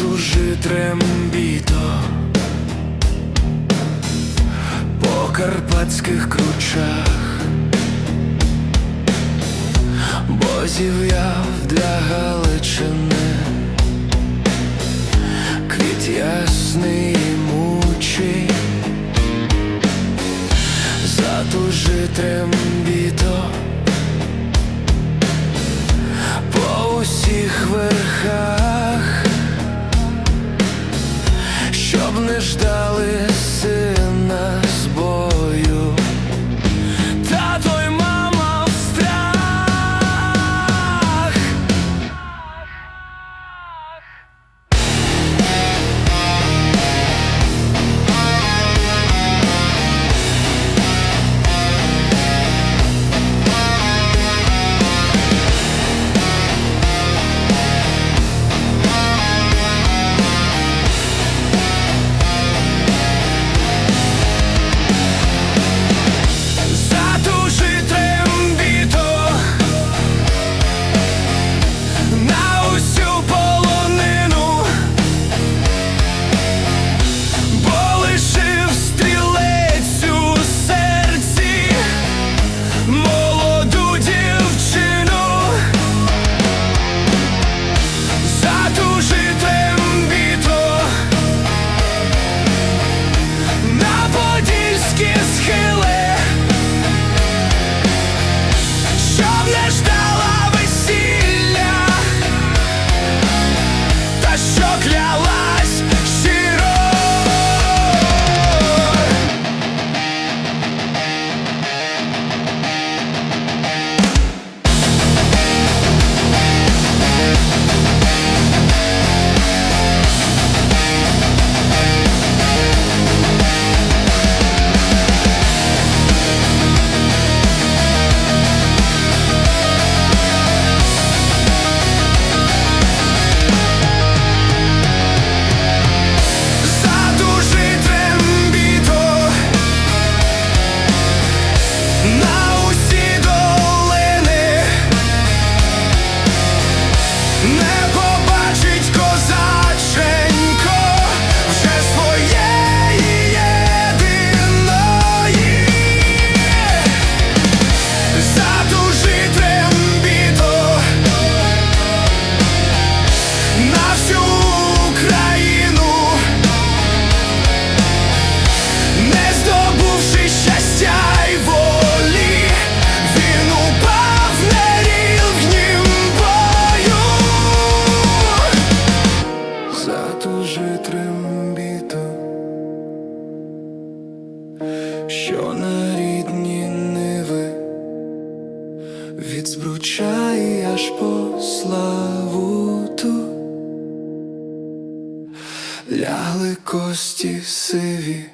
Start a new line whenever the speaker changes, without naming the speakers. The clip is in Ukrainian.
дуже трембіто. По карпатських кручах, бо зів'яв для Галичини. Квіт ясний і мучий, затужи трембіто. не ждали сил. що на рідні ниви від збручай аж по славуту лягли кості сиві.